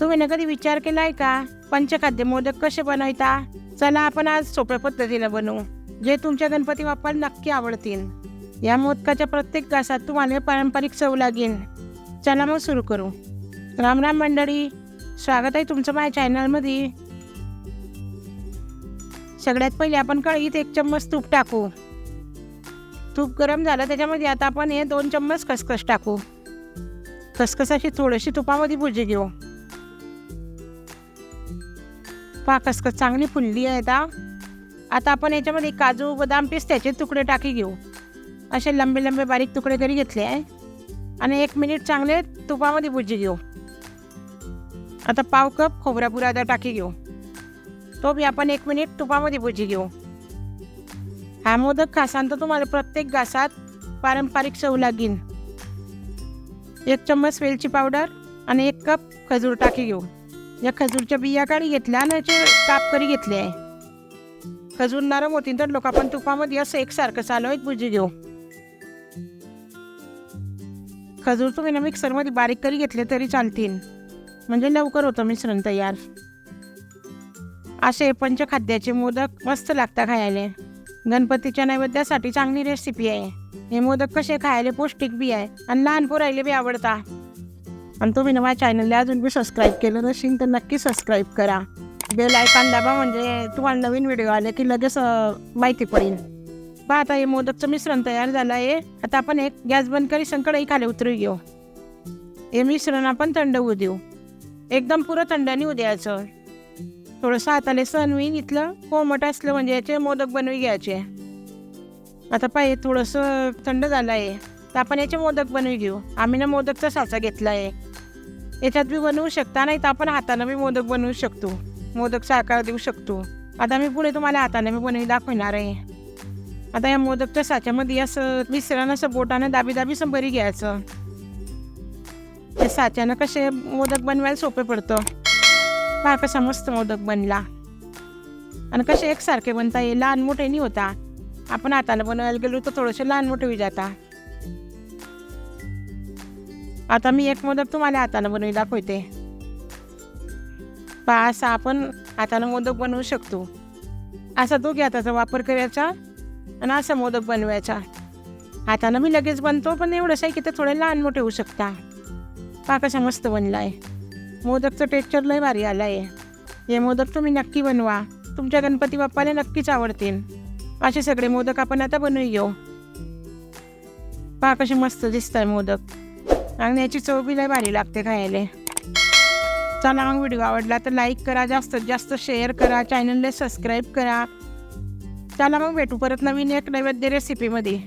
तुम्ही ना कधी विचार केलाय का? पंचखाद्य मोदक कसे बनवता? चला आपण आज सोप्या पद्धतीने बनवू जे तुमच्या गणपती बाप्पाला नक्की आवडतील. या मोदकाच्या प्रत्येक घासात तुम्हाला पारंपरिक चव लागेल. चला मग सुरू करू. राम राम मंडळी स्वागत आहे तुमचं माझ्या चॅनलमध्ये. सगळ्यात पहिले आपण कढईत एक चम्मच तूप टाकू. तूप गरम झालं त्याच्यामध्ये आता आपण हे दोन चम्मच खसखस टाकू. खसखसाशी थोडीशी तुपामध्ये भुजी घेऊ. पहा कसकस चांगली फुलली आहे आता आता आपण याच्यामध्ये काजू बदाम पिस्त्याचे तुकडे टाकी घेऊ. असे लंबे लंबे बारीक तुकडे तरी घेतले आहे. आणि एक मिनिट चांगले तुपामध्ये भुजी घेऊ. आता पाव कप खोबरा बुरादा टाकी घेऊ. तो बी आपण एक मिनिट तुपामध्ये भुजी घेऊ. हा मोदक खासान तर तुम्हाला प्रत्येक घासात पारंपरिक चव लागीन. एक चम्मच वेलची पावडर आणि एक कप खजूर टाकी घेऊ. या खजूरच्या बिया काढी घेतल्या आणि याचे काप करी घेतले. आहे खजूर नरम होती तर लोक आपण तुपामध्ये असं एकसारखं चालवत भुजी घेऊ. खजूर तुम्ही ना मिक्सरमध्ये बारीक करी घेतले तरी चालतील. म्हणजे लवकर होतं मिश्रण तयार. असे पंचखाद्याचे मोदक मस्त लागतात खायला. गणपतीच्या नैवेद्यासाठी चांगली रेसिपी आहे. हे मोदक कसे खायला पौष्टिक बी आहे. आणि लहान पोरायला बी आवडता. आणि तुम्ही ना माझ्या चॅनलला अजून बी सबस्क्राईब केलं नसेल तर नक्की सबस्क्राईब करा. बेल आयकॉन दाबा म्हणजे तुम्हाला नवीन व्हिडिओ आले की लगेच माहिती पडेल. पहा आता हे मोदकचं मिश्रण तयार झालं आहे आता आपण एक गॅस बंद करी संकटही खाली उतरू घेऊ. हे मिश्रण आपण थंड होऊ देऊ. एकदम पुरं थंड नाही होऊ द्यायचं. थोडंसं हाताले सण होईल इथलं कोमट असलं म्हणजे याचे मोदक बनवी घ्यायचे. आता पाहिजे थोडंसं थंड झालं आहे तर आपण याचे मोदक बनवून घेऊ. आम्ही ना मोदकचा साचा घेतला आहे याच्यात बी बनवू शकता नाही तर आपण हातानं बी मोदक बनवू शकतो. मोदकचा आकार देऊ शकतो. आता मी पुढे तुम्हाला हाताने बी बनवून दाखवणार आहे. आता या मोदकच्या साच्यामध्ये असं मिश्रण असं बोटानं दाबी दाबी असं घ्यायचं. त्या साच्यानं कसे मोदक बनवायला सोपे पडतं. पहा कसा मस्त मोदक बनला. आणि कसे एकसारखे बनता येईल लहान मोठे नाही होता. आपण हाताने बनवायला गेलो तर थोडेसे लहान मोठे होई जाता. आता मी एक मोदक तुम्हाला हातानं बनवून दाखवते. पहा असा आपण हातानं मोदक बनवू शकतो. असा दोघे हाताचा वापर करायचा आणि असा मोदक बनवायचा. हातानं मी लगेच बनतो पण एवढंच आहे की ते थोडे लहान मोठे होऊ शकता. पा कसा मस्त बनला आहे मोदकचं टेक्चर लय भारी आलं आहे हे मोदक तुम्ही नक्की बनवा. तुमच्या गणपती बाप्पाला नक्कीच आवडतील. असे सगळे मोदक आपण आता बनवू घेऊ. पा कसे मस्त दिसत आहे मोदक. आणि याची चव बी लय भारी लागते खायला. चला मग व्हिडिओ आवडला तर लाईक करा जास्तीत जास्त शेअर करा चॅनलला सबस्क्राईब करा. चला मग भेटू परत नवीन एक नैवेद्य रेसिपीमध्ये